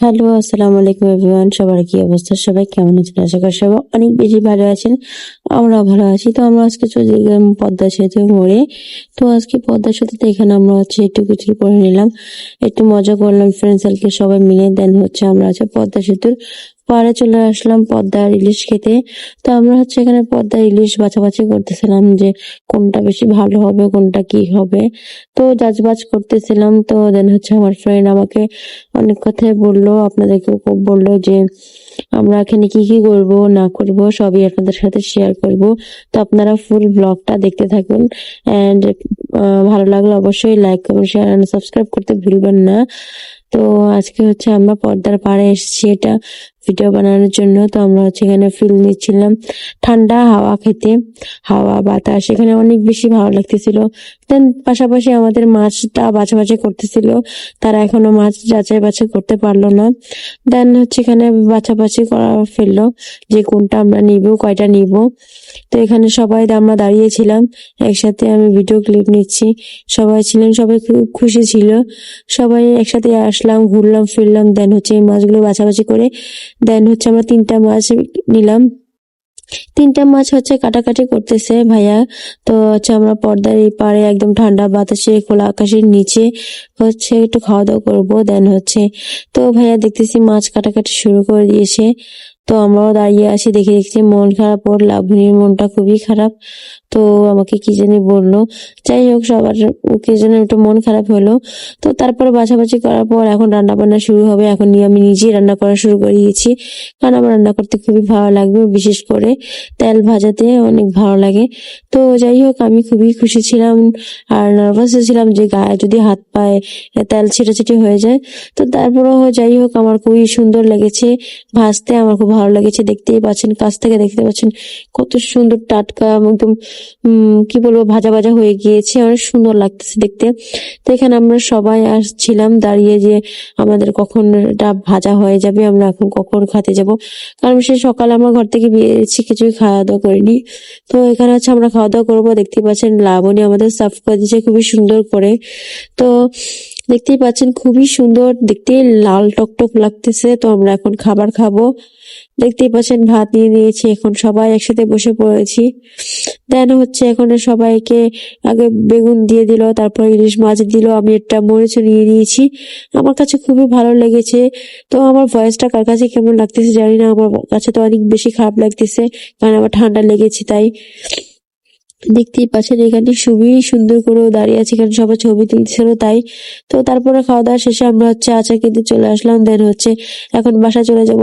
Hello, আসসালামু আলাইকুম everyone সবার কি অবস্থা? সবাই কেমন আছেন? আশা করি সবাই অনেক বেশি ভালো আছেন। আমরা ভালো আছি। তো আমরা আজকে চলে গেলাম পদ্মা সেতু মোড়ে। তো আজকে পদ্মা সেতুতে এখানে আমরা হচ্ছে একটু কিছু করে নিলাম। একটু মজা করলাম। ফ্রেন্ড সার্কেল সবাই মিলে। দেন হচ্ছে আমরা আছে পদ্মা সেতুর পাড়ে চলে আসলাম পদ্মার ইলিশ খেতে। তো আমরা হচ্ছে এখানে পদ্মার ইলিশ বাছাবাছি করতেছিলাম যে কোনটা বেশি ভালো হবে, কোনটা কি হবে। তো যাচবাজ করতেছিলাম, তো দেন হচ্ছে আমার ফ্রেন্ড আমাকে অনেক কথাই বলল, আপনাদেরকেও খুব বলল যে আমরা এখানে কি কি করব, না করব, সবই আপনাদের সাথে শেয়ার করব। তো আপনারা ফুল ব্লগটা দেখতে থাকুন অ্যান্ড ভালো লাগলে অবশ্যই লাইক কমেন্ট শেয়ার সাবস্ক্রাইব করতে ভুলবেন না। তো আজকে হচ্ছে আমরা পর্দার পাড়ে এসেছি। এটা ভিডিও বানানোর জন্য। তো আমরা হচ্ছে এখানে ফিল নিচ্ছিলাম। ঠান্ডা হাওয়া খেতে। হাওয়া, বাতাস এখানে অনেক বেশি ভালো লাগতেছিল। দেন পাশাপাশি আমাদের মাছটা বাছাবাছি করতেছিল। তারা এখনও মাছ যাচাই বাছাই করতে পারল না। দেন হচ্ছে এখানে বাছাবাছি করা ফেলল যে কোনটা আমরা নিব, কয়টা নিব। তো এখানে সবাই আমরা দাঁড়িয়েছিলাম একসাথে আমি ভিডিও ক্লিপ নিচ্ছি। সবাই ছিলেন, সবাই খুব খুশি ছিল। সবাই একসাথে আসলাম, ঘুরলাম, ফিরলাম। দেন হচ্ছে এই মাছগুলো বাছাবাছি করে দেন হচ্ছে আমরা তিনটা মাছ নিলাম। তিনটা মাছ হচ্ছে কাটাকাটি করতেছে ভাইয়া। তো হচ্ছে আমরা পর্দার এই পাড়ে একদম ঠান্ডা বাতাসে, খোলা আকাশের নিচে হচ্ছে একটু খাওয়া দাওয়া করব। দেন হচ্ছে, তো ভাইয়া দেখতেছি মাছ কাটাকাটি শুরু করে দিয়েছে। তো আমরাও দাঁড়িয়ে আছি, দেখে দেখছি মন খারাপ, ওর লাভনীর মনটা খুবই খারাপ। তো আমাকে কি জানি বলল, যাই হোক, সবার কি যেন একটু মন খারাপ হলো। তো তারপর বাছাবাছি করার পর এখন রান্না বান্না শুরু হবে। এখন নিয়ে আমি নিজেই রান্না করা শুরু করে দিয়েছি কারণ আমার রান্না করতে খুবই ভালো লাগবে, বিশেষ করে তেল ভাজাতে অনেক ভালো লাগে। তো যাই হোক, আমি খুবই খুশি ছিলাম আর নার্ভাস ছিলাম যে গায়ে যদি হাত পায়ে তেল ছিটাছিটি হয়ে যায়। তো তারপরেও যাই হোক, আমার খুবই সুন্দর লেগেছে। ভাজতে আমার খুব ভালো লেগেছে, দেখতেই পাচ্ছেন, কাছ থেকে দেখতে পাচ্ছেন কত সুন্দর টাটকা একদম কি বলব, ভাজা ভাজা হয়ে গিয়েছে, অনেক সুন্দর লাগতেছে দেখতে। তো এখানে আমরা সবাই আসছিলাম, দাঁড়িয়ে যে আমাদের কখন এটা ভাজা হয়ে যাবে, আমরা এখন কখন খেতে যাব। কারণ সে সকালে আমরা ঘর থেকে বেরিয়েছি, কিছুই খাওয়া দাওয়া করিনি। তো এখানে হচ্ছে আমরা খাওয়া দাওয়া করব দেখতে পাচ্ছেন, লাবণী আমাদের সার্ভ করে দিয়েছে খুবই সুন্দর করে। তো দেখতেই পাচ্ছেন, খুবই সুন্দর। দেখতে লাল টকটক লাগতেছে, তো আমরা এখন খাবার খাব। দেখতেই পাচ্ছেন, ভাত নিয়ে নিয়েছি, এখন সবাই একসাথে বসে পড়েছি। দেন হচ্ছে এখন সবাইকে আগে বেগুন দিয়ে দিল, তারপর ইলিশ মাছ দিল, আমি একটা মরিচ নিয়ে নিয়েছি। আমার কাছে খুবই ভালো লেগেছে। তো আমার ভয়েসটা কার কাছে কেমন লাগতেছে জানি না, আমার কাছে তো অনেক বেশি খারাপ লাগতেছে, কারণ আমার ঠান্ডা লেগেছে তাই। দেখতেই পাচ্ছেন এখানে খুবই সুন্দর করে দাঁড়িয়ে আছে, এখানে সবাই ছবি তুলছিল তাই। তো তারপরে খাওয়া দাওয়া শেষে আমরা হচ্ছে আচার কিনতে চলে আসলাম দেন হচ্ছে এখন বাসা চলে যাব।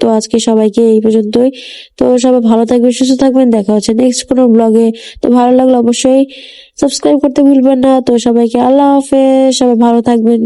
তো আজকে সবাইকে এই পর্যন্তই। তো সবাই ভালো থাকবেন, সুস্থ থাকবেন, দেখা হচ্ছে নেক্সট কোনো ব্লগে তো ভালো লাগলে অবশ্যই সাবস্ক্রাইব করতে ভুলবেন না। তো সবাইকে আল্লাহ হাফেজ, সবাই ভালো থাকবেন।